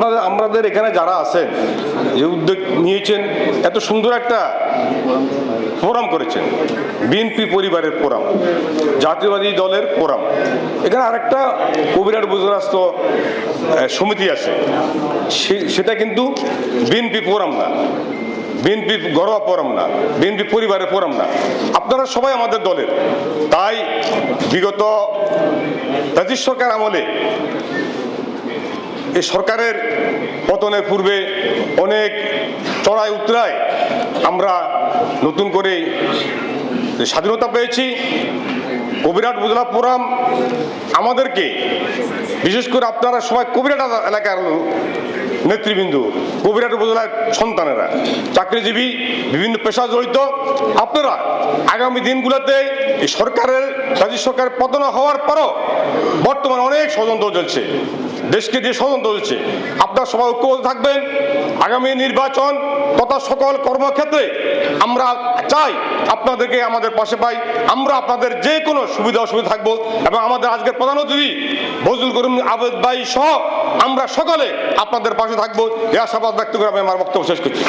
আপনাদের আমাদের এখানে যারা আছেন যে উদ্যোগ নিয়েছেন, এত সুন্দর একটা ফোরাম করেছেন বিএনপি পরিবারের ফোরাম, জাতীয়বাদী দলের ফোরাম। এখানে আরেকটা কবিরাট বুজরাস্ত সমিতি আছে। সেটা কিন্তু বিএনপি ফোরাম না। বিএনপি ঘরোয়া ফোরাম না বিএনপি পরিবারের ফোরাম না। আপনারা সবাই আমাদের দলের। তাই বিগত রাজীব সরকার আমলে এই সরকারের পতনের পূর্বে অনেক চড়াই উতরায় আমরা নতুন করে স্বাধীনতা পেয়েছি। কবিরাট বুজলা ফোরাম আমাদেরকে বিশেষ করে আপনারা সবাই কবিরাট এলাকার লোক, নেতৃবৃন্দ কবিরাট উপজেলার সন্তানেরা চাকরিজীবী বিভিন্ন পেশা জড়িত আপনারা আগামী দিনগুলোতে এই সরকারের রাজ্য সরকারের পতন হওয়ার পরও বর্তমানে অনেক ষড়যন্ত্র চলছে। দেশকে দিয়ে ষড়যন্ত্র চলছে আপনার সবাই ঐক্যবদ্ধ থাকবেন। আগামী নির্বাচন তথা সকল কর্মক্ষেত্রে আমরা চাই আপনাদেরকে আমাদের পাশে পাই। আমরা আপনাদের যে কোনো সুবিধা অসুবিধা থাকব এবং আমাদের আজকের প্রধান অতিথি বজুল করিম আবেদ ভাই সহ আমরা সকলে আপনাদের পাশে থাকব। এ আশাবাদ ব্যক্ত করে আমি আমার বক্তব্য শেষ করছি।